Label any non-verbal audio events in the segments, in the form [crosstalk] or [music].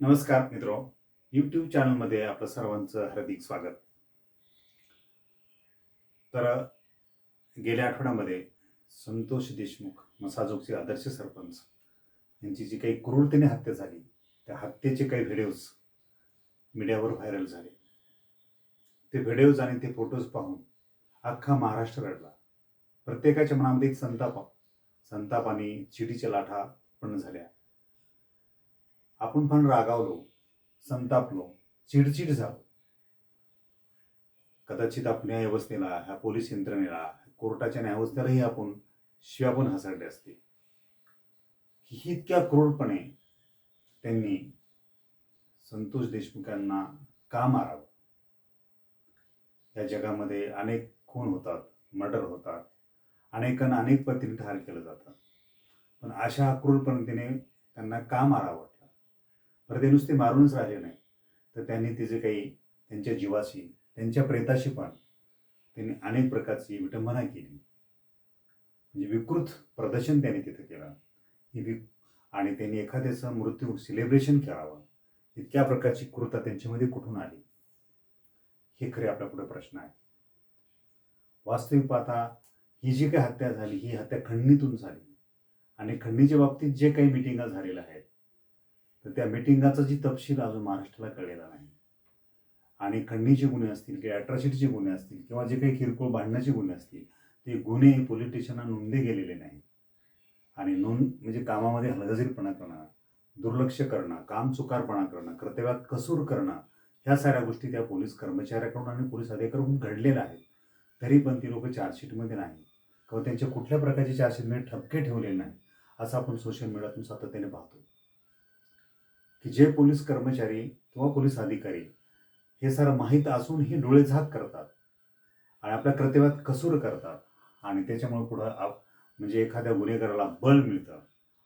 नमस्कार मित्रो. यूट्यूब चॅनलमध्ये आपलं सर्वांचं हार्दिक स्वागत. तर गेल्या आठवड्यामध्ये संतोष देशमुख मसाजोगचे आदर्श सरपंच यांची जी काही क्रूरतेने हत्या झाली त्या हत्येचे काही व्हिडिओज मीडियावर व्हायरल झाले. ते व्हिडिओज आणि ते फोटोज पाहून अख्खा महाराष्ट्र रडला. प्रत्येकाच्या मनामध्ये एक संताप संताप आणि चिडीच्या लाठा उत्पन्न झाल्या. आपण पण रागावलो संतापलो चिडचिड झालो. कदाचित आपल्या व्यवस्थेला ह्या पोलीस यंत्रणेला कोर्टाच्या न्यायव्यवस्थेलाही आपण शिव्या पण हसडले असते की इतक्या क्रूरपणे त्यांनी संतोष देशमुखांना का मारावं? या जगामध्ये अनेक खून होतात मर्डर होतात अनेकांना अनेक पद्धतीने ठार केलं जातं. पण अशा क्रूरपणे त्यांना का मारावं? बरं ते नुसते मारूनच राहिले नाही तर त्यांनी तिचे काही त्यांच्या जीवाशी त्यांच्या प्रेताशी पण त्यांनी अनेक प्रकारची विटंबना केली. म्हणजे विकृत प्रदर्शन त्यांनी तिथं केलं. ही वि आणि त्यांनी एखाद्याचं मृत्यू सेलिब्रेशन करावं. इतक्या प्रकारची कृता त्यांच्यामध्ये कुठून आली? हे खरे आपल्या पुढे प्रश्न आहे वास्तविक पाहता ही जी काही हत्या झाली ही हत्या खंडणीतून झाली. आणि खंडणीच्या बाबतीत जे काही मिटिंगा झालेल्या आहेत तर त्या मिटिंगाचा जी तपशील अजून महाराष्ट्राला कळलेला नाही. आणि खंडणीचे गुन्हे असतील किंवा अॅट्रॉसिटीचे गुन्हे असतील किंवा जे काही किरकोळ भांडण्याचे गुन्हे असतील ते गुन्हे पोलीस स्टेशनला नोंदले गेलेले नाही आणि नोंद म्हणजे कामामध्ये हलगजीरपणा करणं दुर्लक्ष करणं काम चुकारपणा करणं कर्तव्यात कसूर करणं ह्या साऱ्या गोष्टी त्या पोलीस कर्मचाऱ्याकडून आणि पोलीस अधिकाऱ्याकडून घडलेल्या आहेत. तरी पण ती लोक चार्जशीटमध्ये नाही किंवा त्यांच्या कुठल्या प्रकारचे चार्जशीटमध्ये ठपके ठेवलेले नाही असं आपण सोशल मीडियातून सातत्याने पाहतो. की जे पोलीस कर्मचारी किंवा पोलीस अधिकारी हे सारं माहीत असूनही डोळेझाक करतात आणि आपल्या कर्तव्यात कसूर करतात आणि त्याच्यामुळे पुढं आप म्हणजे एखाद्या गुन्हेगाराला बळ मिळतं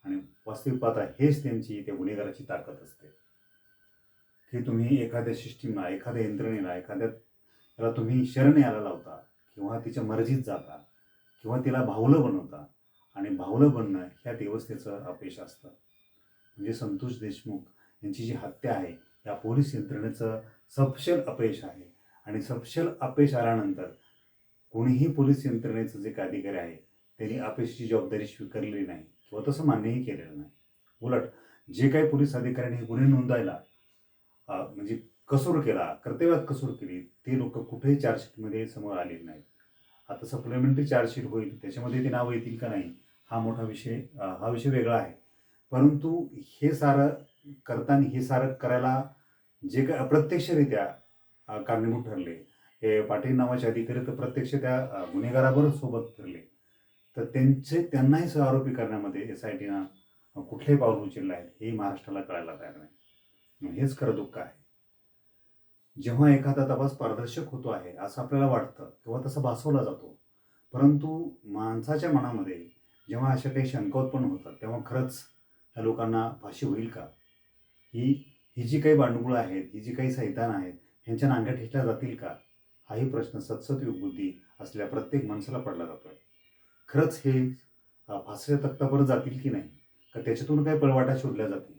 आणि वास्तविक पाहता हेच त्यांची त्या गुन्हेगाराची ताकद असते. की तुम्ही एखाद्या सिस्टीमला एखाद्या यंत्रणेला एखाद्या त्याला तुम्ही शरण यायला लावता किंवा तिच्या मर्जीत जाता किंवा तिला भावलं बनवता आणि भावलं बनणं ह्या व्यवस्थेचं अपयश असतं. म्हणजे संतोष देशमुख यांची जी हत्या आहे या पोलीस यंत्रणेचं सपशल अपयश आहे. आणि सपशल अपयश आल्यानंतर कोणीही पोलीस यंत्रणेचं जे काही अधिकारी आहे त्यांनी अपयशाची जबाबदारी स्वीकारलेली नाही किंवा तसं मान्यही केलेलं नाही. उलट जे काही पोलीस अधिकाऱ्यांनी हे गुन्हे नोंदायला म्हणजे कसूर केला कर्तव्यात कसूर केली ते लोक कुठेही चार्जशीटमध्ये समोर आलेले नाहीत. आता सप्लिमेंटरी चार्जशीट होईल त्याच्यामध्ये ते नावं येतील का नाही हा मोठा विषय हा विषय वेगळा आहे. परंतु हे सारं करताना हे सारं करायला जे काय अप्रत्यक्षरित्या कारणीभूत ठरले. हे पाटील नावाचे अधिकारी तर प्रत्यक्ष त्या गुन्हेगाराबरोबर सोबत फिरले तर त्यांचे त्यांनाही सहआरोपी करण्यामध्ये एस आय टीनं कुठलेही पाऊल उचललं आहे हे महाराष्ट्राला कळायला तयार नाही. हेच खरं दुःख आहे. जेव्हा एखादा तपास पारदर्शक होतो आहे असं आपल्याला वाटतं किंवा तसं भासवला जातो. परंतु माणसाच्या मनामध्ये जेव्हा अशा काही शंका उत्पन्न होतात तेव्हा खरंच ह्या लोकांना फाशी होईल का? ही ही जी काही बांडगुळं आहेत ही जी काही सैतान आहेत ह्यांच्या नांग्या ठेचल्या जातील का? हाही प्रश्न सत्सत बुद्धी असलेल्या प्रत्येक माणसाला पडला जातोय. खरंच हे अ, तक्तावर जातील की नाही? का त्याच्यातून काही पळवाटा शोधल्या जातील?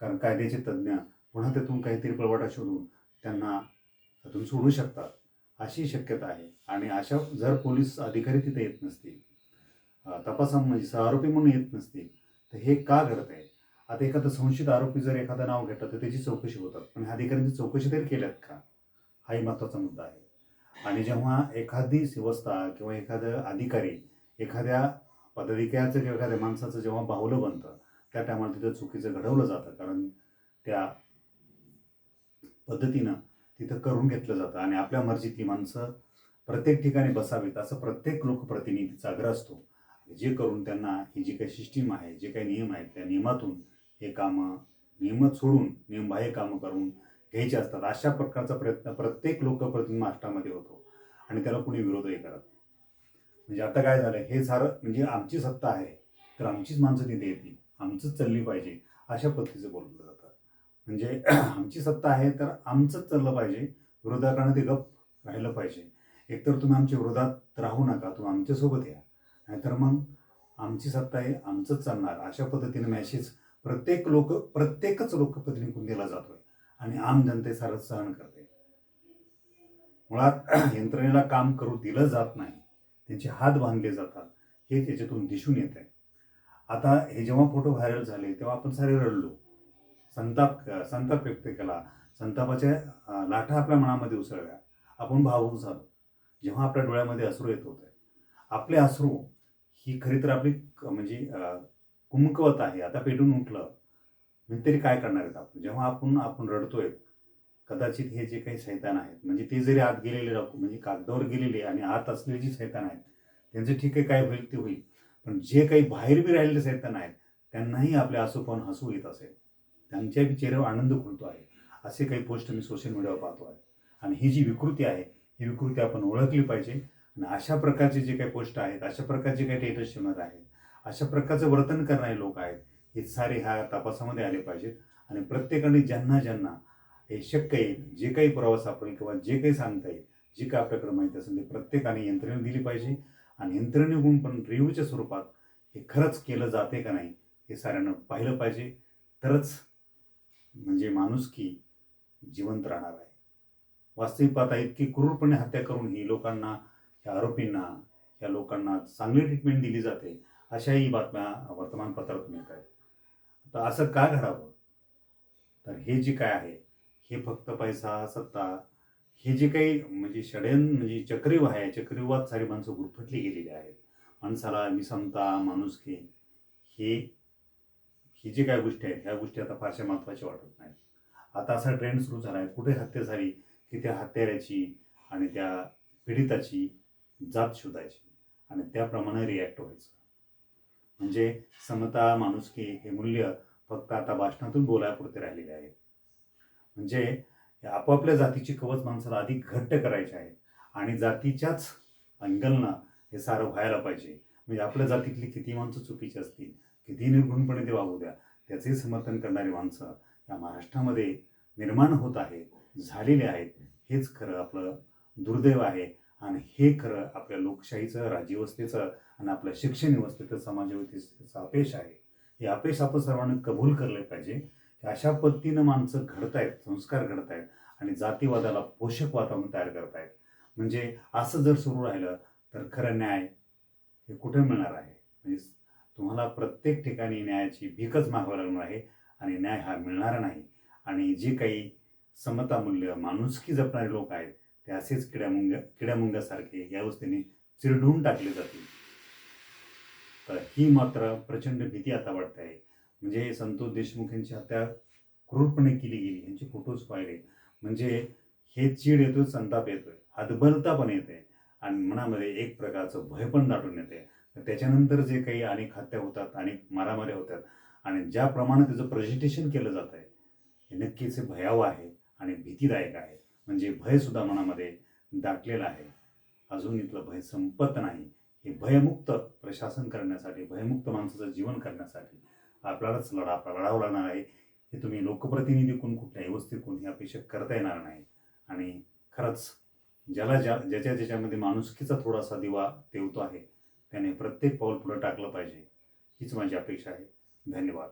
कारण कायद्याचे तज्ज्ञ पुन्हा त्यातून काहीतरी पळवाटा शोधून त्यांना त्यातून सोडू शकतात अशी शक्यता आहे. आणि अशा जर पोलीस अधिकारी तिथे येत नसतील तपासा म्हणजे सहआरोपी म्हणून येत नसतील तर हे का घडत आहे? आता एखादा संशयित आरोपी जर एखादं नाव घेतलं तर त्याची चौकशी होतात. पण ह्या अधिकाऱ्यांची चौकशी तरी केल्यात का? हाही महत्त्वाचा मुद्दा आहे. आणि जेव्हा एखादी व्यवस्था किंवा एखादं अधिकारी एखाद्या पदाधिकाऱ्याचं किंवा एखाद्या माणसाचं जेव्हा बाहुलं बनतं त्या टायमाला तिथं चुकीचं घडवलं जातं. कारण त्या पद्धतीनं तिथं करून घेतलं जातं. आणि आपल्या मर्जीत ती माणसं प्रत्येक ठिकाणी बसावीत असं प्रत्येक लोकप्रतिनिधीचा आग्रह असतो. जे करून त्यांना ही जी काही सिस्टीम आहे जे काही नियम आहेत त्या नियमातून हे कामं नियमत सोडून नियमबाह्य कामं करून घ्यायचे असतात. अशा प्रकारचा प्रयत्न प्रत्येक लोकप्रतिनिधी महाराष्ट्रामध्ये होतो आणि त्याला कुणी विरोधही करत नाही. म्हणजे आता काय झालं हे सारं म्हणजे आमची सत्ता आहे तर आमचीच माणसं तिथे येतील. आमचंच चालली पाहिजे अशा पद्धतीचं बोललं जातं. म्हणजे [clears throat] आमची सत्ता आहे तर आमचंच चाललं पाहिजे. विरोधकांना ते गप राहिलं पाहिजे. एकतर तुम्ही आमच्या विरोधात राहू नका तुम्ही आमच्यासोबत या. नाहीतर मग आमची सत्ता आहे आमचंच चालणार. अशा पद्धतीने मॅसेज प्रत्येक लोक प्रत्येकच लोकप्रतिनिधीकडून दिला जातोय. आणि आम जनते सारं सहन करते. मुळात [clears throat] यंत्रणेला काम करू दिलं जात नाही. त्यांचे हात बांधले जातात. हे त्याच्यातून दिसून येत आहे आता हे जेव्हा फोटो व्हायरल झाले तेव्हा आपण सारे रडलो. संताप संताप व्यक्त केला. संतापाच्या लाटा आपल्या मनामध्ये उसळल्या. आपण भावूक झालो. जेव्हा आपल्या डोळ्यामध्ये अश्रू येत होते. आपले अश्रू ही खरी तर आपली म्हणजे हुमकवत आहे. आता पेटून उठलं. म्हणजे तरी काय करणार आहेत आपण? जेव्हा आपण आपण रडतोय कदाचित हे जे काही सैतान आहेत म्हणजे ते जरी आत गेलेले राहू म्हणजे कागदावर गेलेले आणि आत असलेले जे सैतान आहेत त्यांचं ठीक आहे काय होईल ते होईल. पण जे काही बाहेर बी राहिलेले सैतान आहेत त्यांनाही आपल्या असो हसू येत असेल. त्यांच्या चेहऱ्यावर आनंद खुलतो आहे. असे काही पोस्ट मी सोशल मीडियावर पाहतो आहे. आणि ही जी विकृती आहे ही विकृती आपण ओळखली पाहिजे. आणि अशा प्रकारचे जे काही पोस्ट आहेत अशा प्रकारचे काही टेटस ठेवणार आहेत अशा प्रकारचं वर्तन करणारे लोक आहेत. हे सारे ह्या तपासामध्ये आले पाहिजेत. आणि प्रत्येकाने ज्यांना ज्यांना हे शक्य येईल जे काही पुरावा सापडेल किंवा जे काही सांगता येईल जे काही आपल्याकडे माहिती असेल ते प्रत्येकाने यंत्रणा दिली पाहिजे. आणि यंत्रणेकडून पण रिव्ह्यूच्या स्वरूपात हे खरंच केलं जाते का नाही हे साऱ्यांना पाहिलं पाहिजे. तरच म्हणजे माणुसकी जिवंत राहणार आहे. वास्तविक पाहता इतकी क्रूरपणे हत्या करून ही लोकांना ह्या आरोपींना ह्या लोकांना चांगली ट्रीटमेंट दिली जाते. अशाही बातम्या वर्तमानपत्रात मिळत आहेत. तर असं का घडावं? तर हे जे काय आहे हे फक्त पैसा सत्ता हे जे काही म्हणजे षडयन म्हणजे चक्रीवाह आहे चक्रीवाद सारी माणसं गुरफटली गेलेली आहेत. माणसाला विषमता माणुसकी हे ही जी काय गोष्टी आहेत ह्या गोष्टी आता फारशा महत्त्वाच्या वाटत नाहीत. आता असा ट्रेंड सुरू झाला आहे कुठे हत्या झाली की त्या हत्याऱ्याची आणि त्या पीडिताची जात शोधायची आणि त्याप्रमाणे रिॲक्ट व्हायचं. म्हणजे समता माणुसकी हे मूल्य फक्त आता भाषणातून बोलायपुरते राहिलेले आहे. म्हणजे आपापल्या जातीची कवच माणसाला अधिक घट्ट करायचे आहे आणि जातीच्याच अंगलनं हे सारं व्हायला पाहिजे. म्हणजे आपल्या जातीतली किती माणसं चुकीची असतील किती निर्गुणपणे ते वागू द्या त्याचे समर्थन करणारी माणसं या महाराष्ट्रामध्ये निर्माण होत आहेत झालेले आहेत. हेच खरं आपलं दुर्दैव आहे. आणि हे खरं आपल्या लोकशाहीचं राज्यव्यवस्थेचं आणि आपल्या शिक्षण व्यवस्थेचं समाजव्यवस्थेचं अपेश आहे. हे अपेश आपण सर्वांनी कबूल करले पाहिजे. की अशा पद्धतीनं माणसं घडतायत संस्कार घडतायत आणि जातीवादाला पोषक वातावरण तयार करतायत. म्हणजे असं जर सुरू राहिलं तर खरं न्याय हे कुठे मिळणार आहे? म्हणजे तुम्हाला प्रत्येक ठिकाणी न्यायाची भीकच मागावी लागणार आहे आणि न्याय हा मिळणार नाही. आणि जे काही समता मूल्य माणुसकी जपणारे लोक आहेत ते असेच किड्यामुंग किड्यामुंगासारखे या अवस्थेने चिरडून टाकले जातील. तर ही मात्र प्रचंड भीती आता वाटते. आहे म्हणजे संतोष देशमुख यांची हत्या क्रूरपणे केली गेली यांचे फोटोज पाहिले. म्हणजे हे चीड येतोय संताप येतोय हतबलता पण येते आणि मनामध्ये एक प्रकारचं भय पण दाटून येते. त्याच्यानंतर जे काही अनेक हत्या होतात अनेक मारामाऱ्या होतात आणि ज्याप्रमाणे त्याचं प्रेझेंटेशन केलं जात आहे हे नक्कीच भयावह आहे आणि भीतीदायक आहे. म्हणजे भयसुद्धा मनामध्ये दाटलेलं आहे. अजून इथलं भय संपत नाही. हे भयमुक्त प्रशासन करण्यासाठी भयमुक्त माणसाचं जीवन करण्यासाठी आपल्यालाच लढा आपला लढावं लागणार आहे. हे तुम्ही लोकप्रतिनिधी कोण कुठल्याही व्यवस्थित कोण ही अपेक्षा करता येणार नाही. आणि खरंच ज्याला ज्या ज्याच्या ज्याच्यामध्ये माणुसकीचा थोडासा दिवा तेवतो आहे त्याने प्रत्येक पाऊल पुढे टाकलं पाहिजे. हीच माझी अपेक्षा आहे. धन्यवाद.